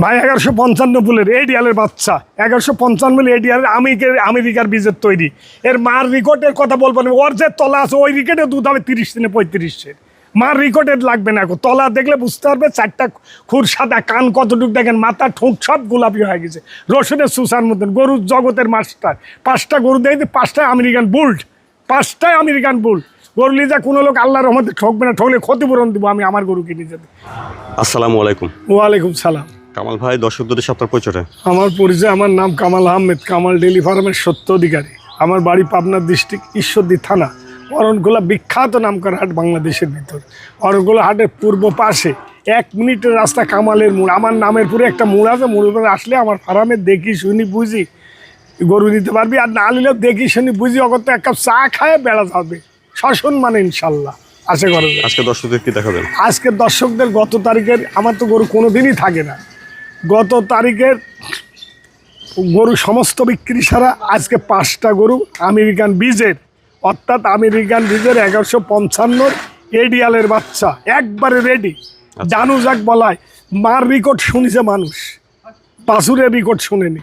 ভাই এগারোশো পঞ্চান্ন পুলের এডিয়ালের বাচ্চা। এগারোশো পঞ্চান্ন এডিয়ালের আমেরিকার আমেরিকার বীজের তৈরি। এর মার রেকর্ডের কথা বলব না। ওর যে তলা আছে ওই রিকেটে দুধ হবে তিরিশ দিনে পঁয়ত্রিশের মার রেকর্ডের লাগবে না এখন। তলা দেখলে বুঝতে পারবে চারটা খুর সাদা কান কতটুকু দেখেন মাথা ঠোঁট সব গোলাপি হয়ে গেছে। রসুনের সুসার মতন গরুর জগতের মাস্টার। পাঁচটা গরু দেয় পাঁচটা আমেরিকান বুল্ট। পাঁচটাই আমেরিকান বুল্ট। গরু লিজা কোনো লোক আল্লাহর রহমতে ঠকবে না ঠকলে ক্ষতিপূরণ দিব আমি আমার গরু কিনে যাবে আসসালামু আলাইকুম। ওয়ালাইকুম সালাম। কামাল ভাই দর্শকদের সপ্তাহ পরিচয়টা। আমার পরিচয় আমার নাম কামাল আহমেদ কামাল ডেলি ফার্মের সত্য অধিকারী। আমার বাড়ি পাবনা ডিস্ট্রিক্ট ঈশ্বরদী থানা অরণগোলা বিখ্যাত নামকরা হাট বাংলাদেশের ভিতর। অরণগোলা হাটের পূর্ব পাশে এক মিনিটের রাস্তা কামালের মোড়। আমার নামের পুরো একটা মোড় আছে মোড়ের উপরে আসলে আমার ফার্মে দেখি শুনি বুঝি গরু নিতে পারবি। আর না নিলেও দেখি শুনি বুঝি অগত এক কাপ চা খায় বেড়া যাবে। শাসন মানে ইনশাল্লাহ আশা করা যায়। আজকে দর্শকদের কি দেখাবেন? আজকে দর্শকদের গত তারিখের আমার তো গরু কোনো দিনই থাকে না। গত তারিখের গরু সমস্ত বিক্রি ছাড়া আজকে পাঁচটা গরু আমেরিকান বীজের অর্থাৎ আমেরিকান বীজের এগারোশো পঞ্চান্নর এডিয়ালের বাচ্চা একবারে রেডি জানু যাক বলায় মার রেকর্ড শুনিছে মানুষ? বাসুরের রেকর্ড শুনেনি।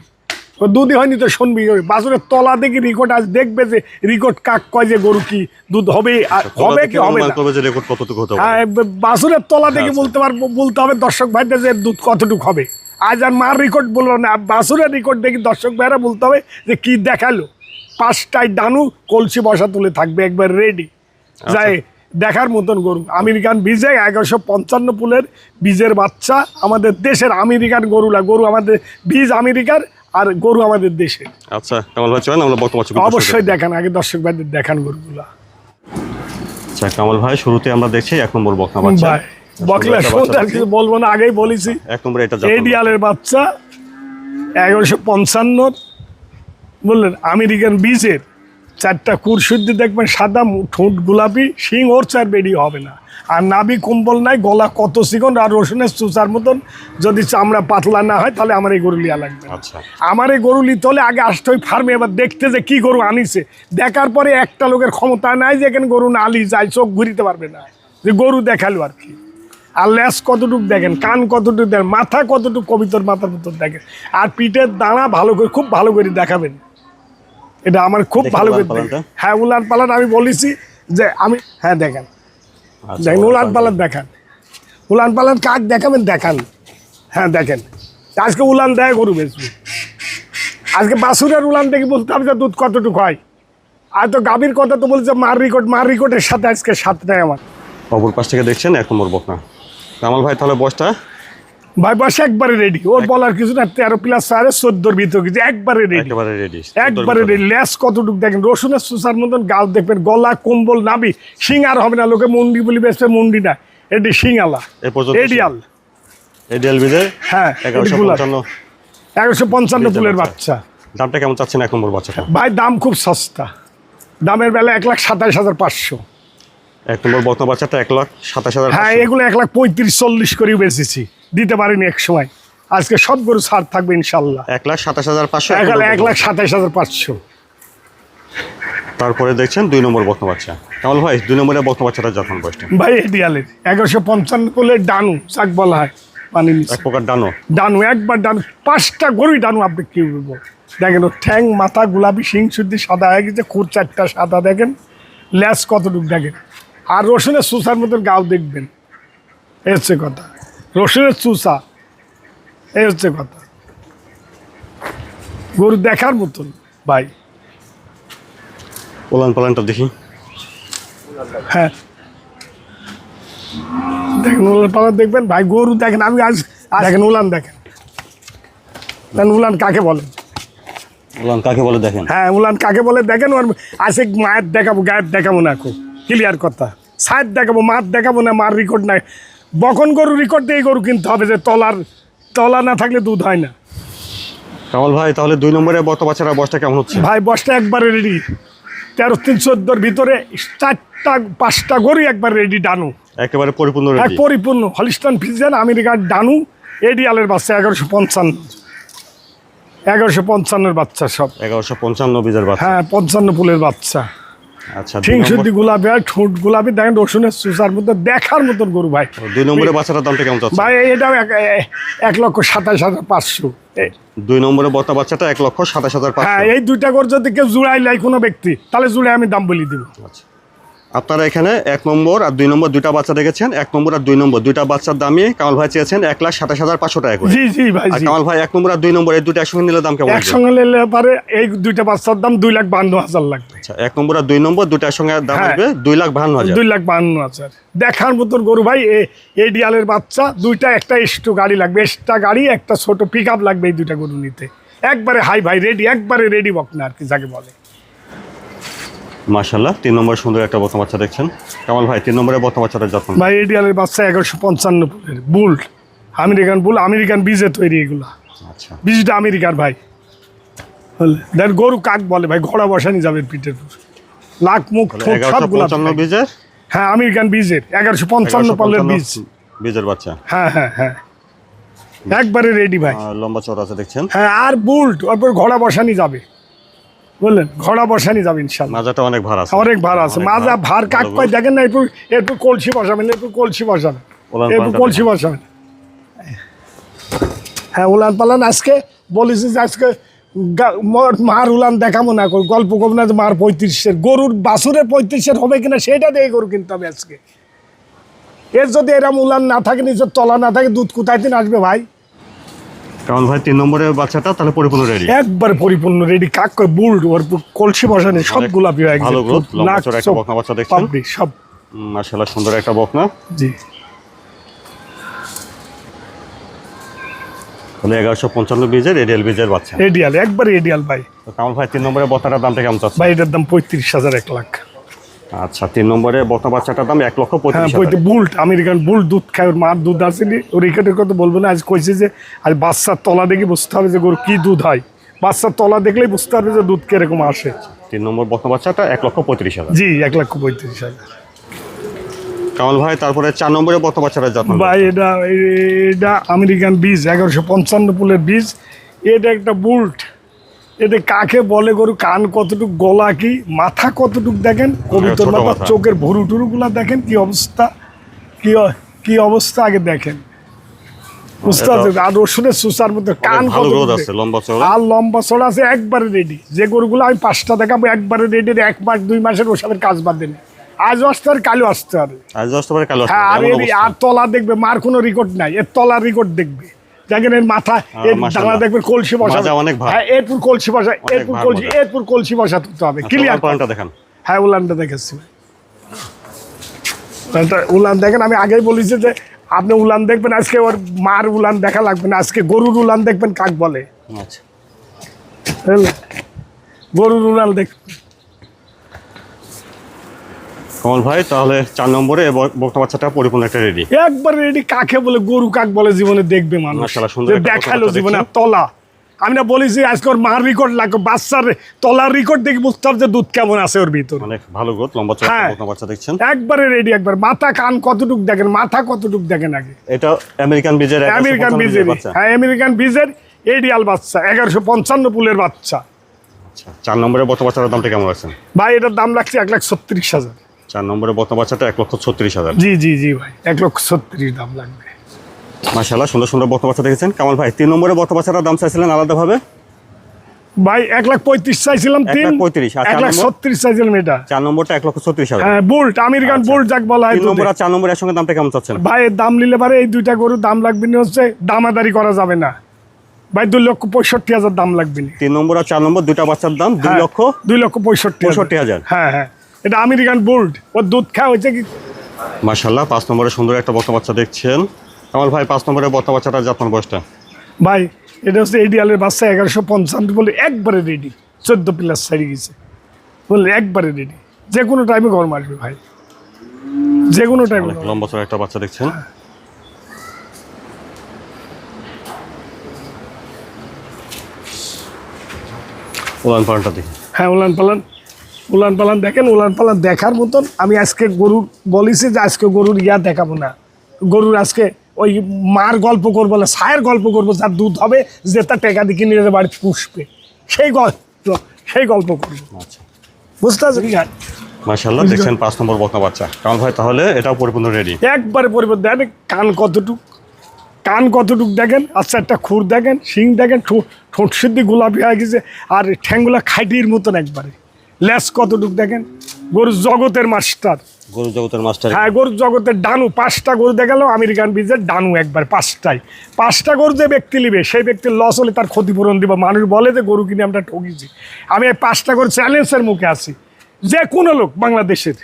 দুধই হয়নি তো শুনবি বাসুরের তলা দেখি রেকর্ড আজ দেখবে যে রেকর্ড কাক কয় যে গরু কি দুধ হবে আর হবে কি হবে হ্যাঁ বাসুরের তলা দেখে আচ্ছা। বলতে পারব বলতে হবে দর্শক ভাইদের যে দুধ কতটুকু হবে। আজ আর মার রেকর্ড বলব না বাসুরের রেকর্ড দেখি দর্শক ভাইরা বলতে হবে যে কি দেখাল। পাঁচটায় ডানু কলসি বসা তুলে থাকবে একবার রেডি আচ্ছা। যাই দেখার মতন গরু। আমেরিকান বীজে এগারোশো পঞ্চান্ন পুলের বীজের বাচ্চা আমাদের দেশের আমেরিকান গরুলা। গরু আমাদের বীজ আমেরিকার আর গরু আমাদের দেশের। আচ্ছা কামাল ভাই চলেন আমরা বর্তমান অবশ্যই দেখান আগে দর্শক ভাইদের দেখান গরুগুলা। আচ্ছা কামাল ভাই শুরুতে আমরা দেখছি এক নম্বর বকনা বাচ্চা। বকলা শুনতে কিছু বলব না আগেই বলেছি। এক নম্বরে এটা এডিয়ালের বাচ্চা এগারোশো পঞ্চান্ন বললেন আমেরিকান বীজের চারটা কুরশুদ্ধি দেখবেন সাদা ঠোঁট গোলাপি শিং ওর চার বেরিয়ে হবে না। আর নাবি কম্বল নাই গলা কত চিকন আর রসুনের চুচার মতন। যদি চামড়া পাতলা না হয় তাহলে আমার এই গরু লিয়া লাগবে। আচ্ছা। আমার এই গরু নিতে হলে আগে আসতে ওই ফার্মে এবার দেখতে যে কি গরু আনিছে। দেখার পরে একটা লোকের ক্ষমতা নাই যে এখানে গরু না আলি যায় চোখ ঘুরিতে পারবে না। যে গরু দেখাল আর কি। আর ল্যাস কতটুকু দেখেন কান কতটুক দেখেন মাথা কতটুকু কবিতর মাথার মতন দেখেন। আর পিঠের দানা ভালো করে খুব ভালো করে দেখাবেন। এটা আমার খুব ভালো করে। হ্যাঁ উলান পালান আমি বলেছি যে আমি হ্যাঁ দেখেন। আচ্ছা, দেখেন উলান পালান। দেখান। উলান পালান কাক দেখাবেন দেখান। হ্যাঁ দেখেন। আজকে উলান দেয় গরু বেচবি। আজকে বাসুরের উলান দেখে বলতে হবে যে দুধ কতটুকু হয়। আর তো গাভীর কথা তো বলছে মার রিকোট মার রিকোটের সাথে আজকে সাতটায় আমার। অপর পাশ থেকে দেখছেন এক নম্বর বকনা। কামাল ভাই তাহলে বয়সটা? ভাই বসে একবারে রেডি ওর বলার কিছু না তেরো প্লাস চারে চোদ্দোর ভিতর কিছু একবারে রেডি একেবারে রেডি একবারে রেডি লেস কতটুকু দেখেন রসুনের সুসার মতন গাল দেখবেন গলা কম্বল নাবি শিং আর হবে না লোকে মুন্ডি বলি বেসবে মুন্ডি না। এটি শিঙালা। এডিয়াল। এডিএল বিদে হ্যাঁ এগারোশো। পঞ্চান্ন। এগারোশো পঞ্চান্ন ফুলের বাচ্চা। বাচ্চা। দামটা কেমন চাচ্ছেন এক নম্বর বাচ্চাটা? ভাই দাম খুব সস্তা। দামের বেলা এক লাখ সাতাশ হাজার পাঁচশো। এক নম্বর বকনা বাচ্চাটা এক লাখ সাতাশ হাজার হ্যাঁ এগুলো এক লাখ পঁয়ত্রিশ চল্লিশ করেও বেচেছি। দিতে পারিনি এক সময়। আজকে সব গরু ছাড় থাকবে ইনশাল্লাহ। এক লাখ সাতাশ হাজার পাঁচশো এক লাখ সাতাশ হাজার পাঁচশো। তারপরে দেখছেন দুই নম্বর বকনা বাচ্চা। কামাল ভাই? দুই নম্বরে বকনা বাচ্চাটা যখন বয়সটা? ভাই এডিয়ালের এগারোশো পঞ্চান্ন ফুলের ডানু চাক বলা হয় পানি এক প্রকার ডানো। ডানু একবার ডানু পাঁচটা গরুই ডানু আপনি কি বলব? দেখেন ও ঠ্যাং মাথা গোলাপি শিং শুদ্ধি সাদা হয়ে গেছে খুর চারটা সাদা দেখেন ল্যাস কতটুক দেখেন। আর রসুনের চুষার মতন গাও দেখবেন। এই হচ্ছে কথা। রসুনের চুষা এই হচ্ছে কথা। গরু দেখার মতন ভাই। ওলান পালানটা দেখি। হ্যাঁ। দেখেন উলান পালান দেখবেন ভাই গরু দেখেন আমি আজ দেখেন উলান দেখেন। দেখেন উলান কাকে বলেন উলান কাকে বলে দেখেন? হ্যাঁ উলান কাকে বলে দেখেন আর আসে মায়ের দেখাবো গায়ের দেখাবো না খুব ক্লিয়ার কথা। সাইড দেখাবো মার দেখাবো না মার রেকর্ড নাই। বকন গরু রেকর্ড দিয়ে গরু কিনতে হবে যে তলার তলা না থাকলে দুধ হয় না। কামাল ভাই তাহলে দুই নম্বরে বর্ত বাচ্চারা বয়সটা কেমন হচ্ছে? ভাই বসটা একবারে রেডি তেরো তিন চোদ্দোর ভিতরে চারটা পাঁচটা গরু একবার রেডি ডানু। একেবারে পরিপূর্ণ এক পরিপূর্ণ। হলিস্টান ফিজিয়ান আমেরিকার ডানু। এডিয়ালের বাচ্চা এগারোশো পঞ্চান্ন। এগারোশো পঞ্চান্নের বাচ্চা সব। এগারোশো পঞ্চান্ন বীজের বাচ্চা। হ্যাঁ পঞ্চান্ন ফুলের বাচ্চা। আচ্ছা ঠিক নম্বর- গোলাপি আর ঠোঁট গোলাপি। দেখেন রসুনের সুসার মধ্যে দেখার মতন গরু ভাই। দুই নম্বরের বাচ্চাটার দামটা কেমন চাচ্ছে ভাই এটাও এক এক লক্ষ সাতাশ হাজার পাঁচশো। দুই নম্বরে বর্তা বাচ্চাটা এক লক্ষ সাতাশ হাজার হ্যাঁ এই দুইটা করে যদি কেউ জুড়াই লাই কোনো ব্যক্তি তাহলে জুড়ে আমি দাম বলি দিব। আচ্ছা। আপনারা এখানে এক নম্বর আর দুই নম্বর দুইটা বাচ্চা দেখেছেন এক নম্বর আর দুই নম্বর। দুইটা বাচ্চার দামে কামাল ভাই চেয়েছেন এক লাখ সাতাশ হাজার পাঁচশো টাকা করে। জি জি ভাই আর কামাল ভাই এক নম্বর আর দুই নম্বর এই দুটো একসঙ্গে নিলে দাম কেমন একসঙ্গে নিলে পারে এই দুইটা বাচ্চার দাম দুই লাখ বান্ন হাজার লাগবে। আচ্ছা এক নম্বর আর দুই নম্বর দুটো একসঙ্গে দাম হ্যাঁ। আসবে দুই লাখ বাহান্ন হাজার। দুই লাখ বান্ন হাজার। দেখার মতন গরু ভাই এই ডিয়ালের বাচ্চা দুইটা একটা এক্সট্রো গাড়ি লাগবে এক্সট্রা গাড়ি একটা ছোট পিক আপ লাগবে এই দুইটা গরু নিতে। একবারে হাই ভাই রেডি একবারে রেডি বক না আর কি যাকে বলে। মাশাল্লাহ তিন নম্বর সুন্দর একটা বর্তা বাচ্চা দেখছেন। কামাল ভাই তিন নম্বরের বর্তা বাচ্চাটার যত্ন ভাই এই ডিয়ালের বাচ্চা এগারোশো পঞ্চান্ন বুল্ট আমেরিকান বুল আমেরিকান বীজে তৈরি এগুলা। আচ্ছা। বীজটা আমেরিকার ভাই। দেন গরু কাক বলে ভাই ঘোড়া বসানি যাবে পিঠের। লাখ মুখ সবগুলা। বীজের? হ্যাঁ আমেরিকান বীজের এগারোশো পঞ্চান্ন পালের বীজ। বীজের বাচ্চা। হ্যাঁ হ্যাঁ হ্যাঁ। একবারে রেডি ভাই। লম্বা চড়া আছে দেখছেন। হ্যাঁ আর বুল্ট ওরপর ঘোড়া বসানি যাবে। বুঝলেন ঘোড়া বসানি যাবে ইনশাল্লাহ। মাজাটা অনেক ভার আছে। অনেক ভার আছে। মাজা ভার। কাক পাই দেখেন না একটু একটু কলসি বসাবেন একটু কলসি বসাবেন। একটু কলসি বসাবেন। হ্যাঁ উলান পালান। আজকে বলেছি যে আজকে মার উলান দেখাবো না গল্প করব না যে মার পঁয়ত্রিশের। গরুর বাছুরের পঁয়ত্রিশের হবে কিনা সেটা দিয়ে গরু কিনতে হবে আজকে। এর যদি এরম উলান না থাকে নিজের তলা না থাকে দুধ কোথায় দিন আসবে ভাই? কামাল ভাই তিন নম্বরের বাচ্চাটা তাহলে পরিপূর্ণ রেডি একবার পরিপূর্ণ রেডি কাক করে বুল্ড ওর কলসি বসানি সব গোলাপি হয়ে গেছে নাক, একটা বকনা বাচ্চা দেখছেন। সব। মাশাল্লাহ সুন্দর একটা বকনা। জি। তাহলে এগারোশো পঞ্চান্ন বীজের বীজের বাচ্চা। এডিয়াল একবার এডিয়াল ভাই। কামাল ভাই তিন নম্বরের বর্তাটার দামটা কেমন চাচ্ছে ভাই এটার দাম পঁয়ত্রিশ হাজার এক লাখ। আচ্ছা তিন নম্বরে বর্তা বাচ্চাটার দাম এক লক্ষ হ্যাঁ পঁয়ত্রিশ হাজার। বুল্ট আমেরিকান বুল দুধ খায় ওর মার দুধ আসেনি ওর রেকেটের কথা বলব না আজ কইছে যে আজ বাচ্চার তলা দেখে বুঝতে হবে যে গরু কি দুধ হয়। বাচ্চার তলা দেখলেই বুঝতে হবে যে দুধ কীরকম আসে। তিন নম্বর বর্তা বাচ্চাটা এক লক্ষ পঁয়ত্রিশ হাজার। জি এক লক্ষ পঁয়ত্রিশ হাজার। কামাল ভাই তারপরে চার নম্বরে বর্তা বাচ্চাটা যত্ন ভাই এটা এটা আমেরিকান বীজ এগারোশো পঞ্চান্ন পুলের বীজ। এটা একটা বুল্ট এটা কাকে বলে গরু কান কতটুক গলা কি মাথা কতটুক দেখেন কবিতর মাথা। চোখের ভুরু টুরুগুলা দেখেন কি অবস্থা কি কি অবস্থা আগে দেখেন। বুঝতে পারছেন? আর রসুনের সুসার মধ্যে কান আর লম্বা চড়া আছে একবারে রেডি যে গরুগুলো আমি পাঁচটা দেখাবো একবারে রেডি এক মাস দুই মাসের ওসবের কাজ বাদ দেন আজও আসতে কালও আসতে পারে। আজ আসতে পারে কালো আসতে হ্যাঁ আর তলা দেখবে মার কোনো রেকর্ড নাই এর তলার রেকর্ড দেখবে। দেখেন এর মাথা এর মাশাআল্লাহ। ডানা দেখবে কলসি বসা অনেক। হ্যাঁ এরপর কলসি বসা এরপর কলসি। এরপর কলসি বসা তুলতে হবে। আচ্ছা, ক্লিয়ার দেখান। হ্যাঁ উলানটা দেখেছি উলান দেখেন আমি আগেই বলেছি যে আপনি উলান দেখবেন আজকে ওর মার উলান দেখা লাগবে না আজকে গরুর উলান দেখবেন কাক বলে। আচ্ছা। গরুর উলান দেখ কমল ভাই তাহলে চার নম্বরে বক্তা বাচ্চাটা পরিপূর্ণ একটা রেডি একবার রেডি কাকে বলে গরু কাক বলে জীবনে দেখবে মানুষ। যে দেখাল জীবনে তলা। আমি না বলেছি আজকে ওর মার রেকর্ড লাগবে বাচ্চার তলার রেকর্ড দেখি বুঝতে যে দুধ কেমন আছে ওর ভিতর। অনেক ভালো গ্রোথ লম্বা চড়া হ্যাঁ। বাচ্চা দেখছেন। একবারে রেডি একবার। মাথা কান কতটুক দেখেন মাথা কতটুক দেখেন আগে। এটা আমেরিকান বীজের আমেরিকান বীজের হ্যাঁ আমেরিকান বীজের এডিয়াল বাচ্চা এগারোশো পঞ্চান্ন পুলের বাচ্চা। আচ্ছা চার নম্বরে বক্তা বাচ্চাটার দামটা কেমন আছেন ভাই এটার দাম লাগছে এক লাখ ছত্রিশ হাজার। চার নম্বরে বক্তা বাচ্চাটা এক লক্ষ ছত্রিশ হাজার। জি জি জি ভাই এক লক্ষ ছত্রিশ দাম লাগবে। মাশাল্লাহ সুন্দর সুন্দর বক্তা বাচ্চা দেখেছেন। কামাল ভাই তিন নম্বরে বক্তা বাচ্চাটার দাম চাইছিলেন আলাদাভাবে? ভাই এক লাখ পঁয়ত্রিশ চাইছিলাম তিন পঁয়ত্রিশ, এক লাখ? ছত্রিশ চাইছিলাম এটা। চার নম্বরটা এক লক্ষ ছত্রিশ হাজার। হ্যাঁ বুল্ট আমেরিকান বুল্ট যাক বলা হয় নম্বর আর চার নম্বরের সঙ্গে দামটা কেমন চাচ্ছেন? ভাই দাম নিলে পারে এই দুইটা গরুর দাম লাগবে না হচ্ছে দামাদারি করা যাবে না। ভাই দুই লক্ষ পঁয়ষট্টি হাজার দাম লাগবে তিন নম্বর আর চার নম্বর দুইটা বাচ্চার দাম দুই হ্যাঁ, লক্ষ দুই লক্ষ পঁয়ষট্টি পঁয়ষট্টি হাজার। হ্যাঁ হ্যাঁ। এটা আমেরিকান বুল্ট। ওর দুধ খাওয়া হয়েছে কি মাশাল্লাহ পাঁচ নম্বরে সুন্দর একটা বক্তা বাচ্চা দেখছেন। আমার ভাই পাঁচ নম্বরে বক্তা বাচ্চাটা যত্ন বয়সটা? ভাই এটা হচ্ছে এডিয়ালের বাচ্চা এগারোশো পঞ্চান্ন বলে একবারে রেডি চোদ্দ প্লাস সারি গেছে। বললে একবারে রেডি যে কোনো টাইমে গরম আসবে ভাই। যে কোনো টাইমে লম্বা চড়া একটা বাচ্চা দেখছেন। উলান পালনটা দেখি। হ্যাঁ ওলান পালান। উলান পালান দেখেন উলান পালান দেখার মতন আমি আজকে গরুর বলেছি যে আজকে গরুর ইয়া দেখাবো না। গরুর আজকে ওই মার গল্প করব না সায়ের গল্প করব যার দুধ হবে যে তার টেকা দিকে নিয়ে যাবে বাড়ি পুষবে। সেই গল্প সেই গল্প করব। আচ্ছা। বুঝতে পারছি মাশাল্লাহ দেখছেন পাঁচ নম্বর বকনা বাচ্চা। কামাল ভাই তাহলে এটাও পরিপূর্ণ রেডি একবারে পরিবর্তন দেখেন কান কতটুক। কান কতটুক দেখেন? আচ্ছা একটা খুর দেখেন শিং দেখেন ঠোঁট সিদ্ধি গোলাপি হয়ে গেছে আর ঠ্যাংগুলা খাইটির মতন একবারে। লেস কতটুক দেখেন? গরু জগতের মাস্টার। গরু জগতের মাস্টার। হ্যাঁ গরু জগতের ডানু পাঁচটা গরু দেখাল আমেরিকান বীজের ডানু একবার পাঁচটাই। পাঁচটা গরু যে ব্যক্তি নিবে সেই ব্যক্তির লস হলে তার ক্ষতিপূরণ দিব। মানুষ বলে যে গরু কিনে আমরা ঠকিছি আমি এই পাঁচটা গরু চ্যালেঞ্জের মুখে আছি। যে কোনো লোক বাংলাদেশের।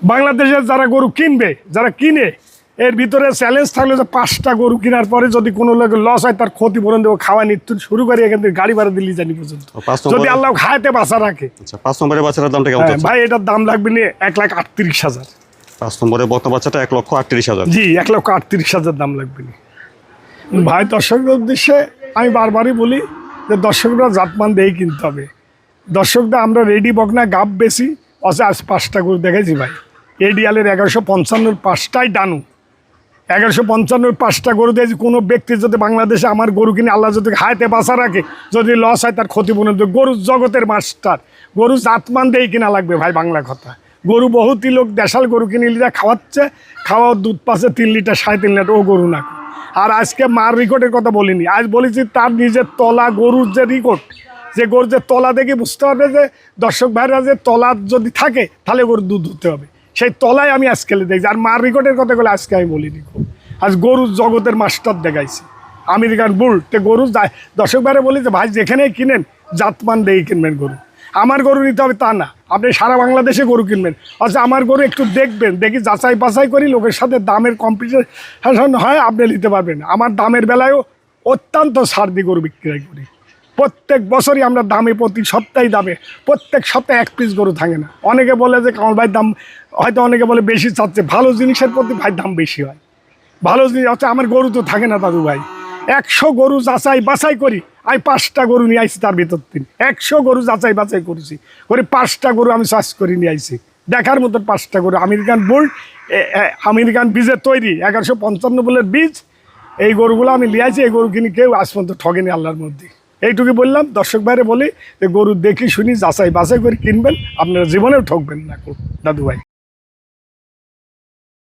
বাংলাদেশের যারা গরু কিনবে যারা কিনে এর ভিতরে চ্যালেঞ্জ থাকলে যে পাঁচটা গরু কেনার পরে যদি কোনো লোকের লস হয় তার ক্ষতিপূরণ দেবো খাওয়া নিত্য শুরু করে এখান থেকে গাড়ি ভাড়া দিল্লি জানি পর্যন্ত। যদি আল্লাহ খায়াতে বাঁচা রাখে। আচ্ছা পাঁচ নম্বরের বাচ্চাটার দামটা কেমন হ্যাঁ, ভাই এটার দাম লাগবে নিয়ে এক লাখ আটত্রিশ হাজার। পাঁচ নম্বরের বত বাচ্চাটা এক লক্ষ আটত্রিশ হাজার। জি এক লক্ষ আটত্রিশ হাজার দাম লাগবে নি ভাই দর্শকদের উদ্দেশ্যে আমি বারবারই বলি যে দর্শকরা জাতমান দিয়েই কিনতে হবে। দর্শকদের আমরা রেডি বকনা গাব বেশি। অসে আজ পাঁচটা গরু দেখেছি ভাই। এডিয়ালের এগারোশো পঞ্চান্নর পাঁচটাই ডানু। এগারোশো পঞ্চান্নর পাঁচটা গরু দিয়েছি কোনো ব্যক্তি যদি বাংলাদেশে আমার গরু কিনে আল্লাহ যদি হাতে বাঁচা রাখে, যদি লস হয় তার ক্ষতিপূরণ গরু জগতের মাস্টার। গরু জাতমান দিয়েই কিনা লাগবে ভাই বাংলা কথা। গরু বহুতই লোক দেশাল গরু কিনে লিটার খাওয়াচ্ছে খাওয়া দুধ পাচ্ছে তিন লিটার, সাড়ে তিন লিটার, ও গরু না। আর আজকে মার রেকর্ডের কথা বলিনি, আজ বলেছি তার নিজের তলা গরুর যে রেকর্ড, যে গরুর যে তলা দেখে বুঝতে হবে যে দর্শক ভাইরা যে তলা যদি থাকে, তাহলে গরুর দুধ ধুতে হবে। সেই তলায় আমি আজকে দেখছি। আর মার রেকর্ডের কথা বলে আজকে আমি বলিনি আজ গরু জগতের মাস্টার দেখাইছি। আমেরিকান বুল, তে গরু যায় দর্শক বলি যে, ভাই, যেখানেই কিনেন, জাতমান দিয়ে কিনবেন গরু। আমার গরু নিতে হবে তা না। আপনি সারা বাংলাদেশে গরু কিনবেন। আচ্ছা আমার গরু একটু দেখবেন, দেখি যাচাই বাছাই করি, লোকের সাথে দামের কম্পিটিশন হয়, আপনি নিতে পারবেন। আমার দামের বেলায়ও অত্যন্ত ছাড় দিয়ে গরু বিক্রয় করি। প্রত্যেক বছরই আমরা দামে, প্রতি সপ্তাহে দামে, প্রত্যেক সপ্তাহে এক পিস গরু থাকে না। অনেকে বলে যে, কামাল ভাই, দাম হয়তো অনেকে বলে বেশি চাচ্ছে। ভালো জিনিসের প্রতি ভাই দাম বেশি হয়। ভালো জিনিস হচ্ছে আমার গরু তো থাকে না দাদু ভাই। একশো গরু যাচাই বাছাই করি, আমি পাঁচটা গরু নিয়ে আইছি তার ভিতর দিন একশো গরু যাচাই বাছাই করেছি। করে পাঁচটা গরু আমি চাষ করে নিয়ে আইছি। দেখার মতো পাঁচটা গরু। আমেরিকান বোল্ট আমেরিকান বীজের তৈরি, এগারোশো পঞ্চান্ন বলের বীজ। এই গরুগুলো আমি নিয়ে লিয়াইছি এই গরু কিনে কেউ আজ পর্যন্ত ঠগেনি আল্লাহর মধ্যে। এইটুকু বললাম, দর্শক বাইরে বলি যে গরু দেখি শুনি, যাচাই বাছাই করে কিনবেন, আপনারা জীবনেও ঠকবেন না দাদু ভাই।